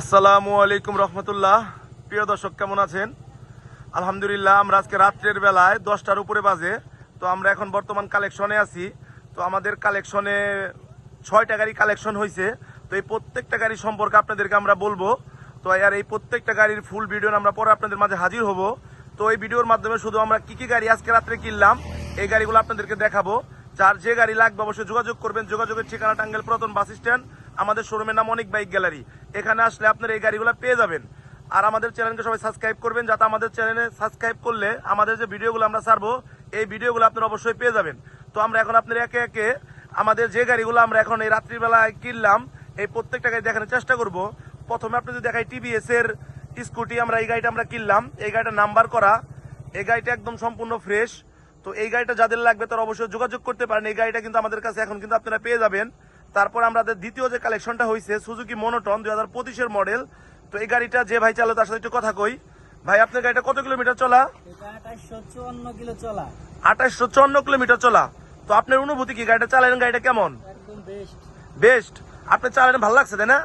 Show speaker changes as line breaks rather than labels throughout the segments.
আসসালামু আলাইকুম রহমতুল্লাহ। প্রিয় দর্শক, কেমন আছেন? আলহামদুলিল্লাহ, আমরা আজকে রাত্রের বেলায় দশটার উপরে বাজে। তো আমরা এখন বর্তমান কালেকশনে আছি। তো আমাদের কালেকশনে ছয়টা গাড়ি কালেকশন হয়েছে তো এই প্রত্যেকটা গাড়ি সম্পর্কে আপনাদেরকে আমরা বলব। তো আর এই প্রত্যেকটা গাড়ির ফুল ভিডিও আমরা পরে আপনাদের মাঝে হাজির হব। তো এই ভিডিওর মাধ্যমে শুধু আমরা কি কি গাড়ি আজকে রাত্রে কিনলাম, এই গাড়িগুলো আপনাদেরকে দেখাবো। যার যে গাড়ি লাগবে অবশ্যই যোগাযোগ করবেন। যোগাযোগের ঠিকানা টাঙ্গেল পুরাতন বাস স্ট্যান্ড আমাদের শোরুমের নাম অনেক বাইক গ্যালারি এখানে আসলে আপনারা এই গাড়িগুলো পেয়ে যাবেন। আর আমাদের চ্যানেলকে সবাই সাবস্ক্রাইব করবেন, যাতে আমাদের চ্যানেলে সাবস্ক্রাইব করলে আমাদের যে ভিডিওগুলো আমরা ছাড়বো, এই ভিডিওগুলো আপনারা অবশ্যই পেয়ে যাবেন। তো আমরা এখন আপনার একে একে আমাদের যে গাড়িগুলো আমরা এখন এই রাত্রিবেলায় কিনলাম, এই প্রত্যেকটা গাড়ি দেখানোর চেষ্টা করব। প্রথমে আপনি যদি দেখাই টিভিএস এর স্কুটি আমরা এই গাড়িটা আমরা কিনলাম। এই গাড়িটা নাম্বার করা। এই গাড়িটা একদম সম্পূর্ণ ফ্রেশ তো এই গাড়িটা যাদের লাগবে তারা অবশ্যই যোগাযোগ করতে পারেন। এই গাড়িটা কিন্তু আমাদের কাছে এখন কিন্তু আপনারা পেয়ে যাবেন। তারপর আমাদের দ্বিতীয় যে কালেকশনটা হয়েছে সুজুকি মনোটন দুই হাজার পঁচিশের মডেল তো এই গাড়িটা যে ভাই চালো তার সাথে একটু কথা কই। ভাই আপনার গাড়িটা কত কিলোমিটার চলা?
আঠাশশো চুয়ান্ন
কিলোমিটার চলা। তো আপনার অনুভূতি কি? গাড়িটা চালালেন গাড়িটা কেমন?
বেস্ট
বেস্ট আপনি চালালেন ভালো লাগছে তাই না?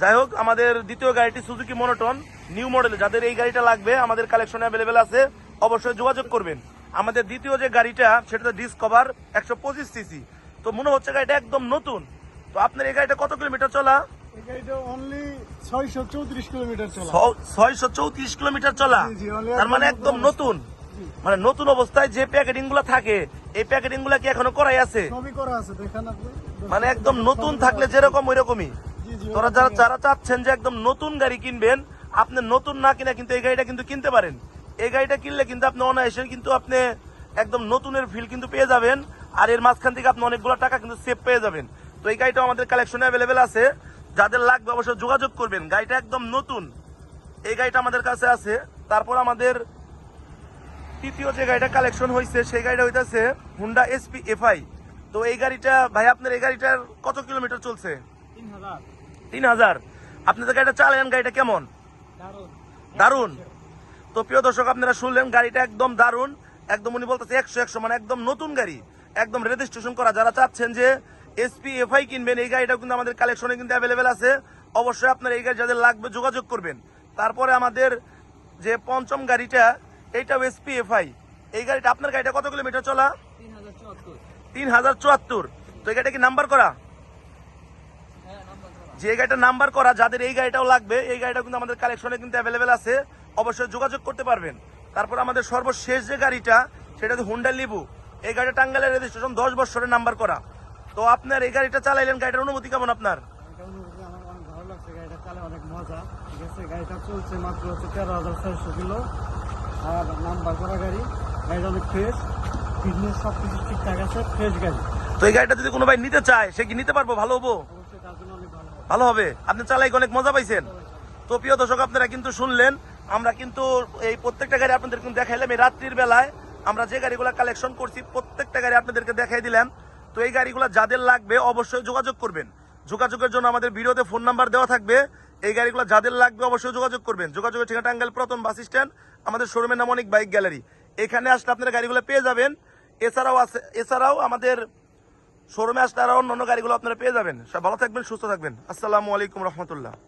যাই হোক আমাদের দ্বিতীয় গাড়িটি সুজুকি মনোটন নিউ মডেল যাদের এই গাড়িটা লাগবে আমাদের কালেকশনে অ্যাভেলেবেল আছে অবশ্যই যোগাযোগ করবেন। আমাদের দ্বিতীয় যে গাড়িটা সেটা ডিসকভার একশো পঁচিশ সিসি তো মনে হচ্ছে গাড়িটা একদম নতুন। তো আপনার এই গাড়িটা কত কিলোমিটার চলা?
ছয়শো চৌত্রিশ কিলোমিটার চলা।
তার মানে
একদম
নতুন মানে নতুন অবস্থায় যে প্যাকেটিংগুলো থাকে এই প্যাকেটিংগুলা কি এখনও করাই আছে? মানে একদম নতুন থাকলে যেরকম ওই রকমই
জি, জি,
তোরা যারা যারা চাচ্ছেন যে একদম নতুন গাড়ি কিনবেন আপনি নতুন না কিনা কিন্তু এই গাড়িটা কিন্তু কিনতে পারেন। এই গাড়িটা কিনলে কিন্তু আপনি অনায়াসে কিন্তু আপনি একদম নতুনের ফিল কিন্তু পেয়ে যাবেন আর এর মাঝখান থেকে আপনি অনেকগুলো টাকা কিন্তু সেভ পেয়ে যাবেন। তো এই গাড়িটা আমাদের কালেকশনে অ্যাভেলেবেল আছে। যাদের লাগবে অবশ্যই যোগাযোগ করবেন। গাড়িটা একদম নতুন। এই গাড়িটা আমাদের কাছে আছে। তারপর আমাদের তৃতীয় যে গাড়িটা কালেকশন হয়েছে সেই গাড়িটা হইতেছে হুন্ডা এসপি এফআই তো এই গাড়িটা ভাই আপনার এই গাড়িটার কত কিলোমিটার চলছে?
তিন হাজার
আপনি যে গাড়িটা চালালেন গাড়িটা কেমন?
দারুণ
দারুণ তো প্রিয় দর্শক আপনারা শুনলেন গাড়িটা একদম দারুণ একদম উনি বলতেছে একশো একশো মানে একদম নতুন গাড়ি। একদম রেজিস্ট্রেশন করা। যারা চাচ্ছেন যে এসপি এফআই কিনবেন, এই গাড়িটা কিন্তু আমাদের কালেকশনে কিন্তু অ্যাভেলেবেল আছে। অবশ্যই আপনার এই গাড়ি যাদের লাগবে যোগাযোগ করবেন। তারপরে আমাদের যে পঞ্চম গাড়িটা এইটাও এসপি এফআই এই গাড়িটা, আপনার গাড়িটা কত কিলোমিটার চলা?
তিন হাজার চুয়াত্তর।
তো এই গাড়িটা কি নাম্বার করা? যে গাড়িটা নাম্বার করা, যাদের এই গাড়িটাও লাগবে, এই গাড়িটা কিন্তু আমাদের কালেকশনে কিন্তু অ্যাভেলেবেল আছে। অবশ্যই যোগাযোগ করতে পারবেন। তারপর আমাদের সর্বশেষ যে গাড়িটা, সেটা হচ্ছে হুন্ডা লিবু এই গাড়িটা টাঙ্গালের রেজিস্ট্রেশন দশ বছরের নাম্বার করা। তো আপনার এই গাড়িটা চালাইলেন গাড়িটার অনুমতি কেমন আপনার?
গাড়িটা চলছে মাত্র হচ্ছে তেরো হাজার কিলো আর নাম্বার করা গাড়ি গাড়িটা অনেক ফ্রেশ ফিটনেস সব কিছু ঠিকঠাক আছে ফ্রেশ গাড়ি
তো এই গাড়িটা যদি কোনো ভাই নিতে চায় সে কি নিতে পারব? ভালো হব?
ভালো হবে।
ভালো হবে আপনি চালাই অনেক মজা পাইছেন। তো প্রিয় দর্শক আপনারা কিন্তু শুনলেন। আমরা কিন্তু এই প্রত্যেকটা গাড়ি আপনাদের কিন্তু দেখাইলাম। এই রাত্রির বেলায় আমরা যে গাড়িগুলো কালেকশন করছি প্রত্যেকটা গাড়ি আপনাদেরকে দেখাই দিলাম। তো এই গাড়িগুলো যাদের লাগবে অবশ্যই যোগাযোগ করবেন। যোগাযোগের জন্য আমাদের ভিডিওতে ফোন নাম্বার দেওয়া থাকবে। এই গাড়িগুলো যাদের লাগবে অবশ্যই যোগাযোগ করবেন। যোগাযোগের ঠিকানা টাঙ্গাইল প্রথম বাস স্ট্যান্ড, আমাদের শোরুমের নাম অনেক বাইক গ্যালারি। এখানে আসলে আপনারা গাড়িগুলো পেয়ে যাবেন। এছাড়াও আছে এছাড়াও আমাদের শোরুমে আসলে আরও অন্য গাড়িগুলো আপনারা পেয়ে যাবেন। সব ভালো থাকবেন, সুস্থ থাকবেন। আসসালামু আলাইকুম রহমতুল্লাহ।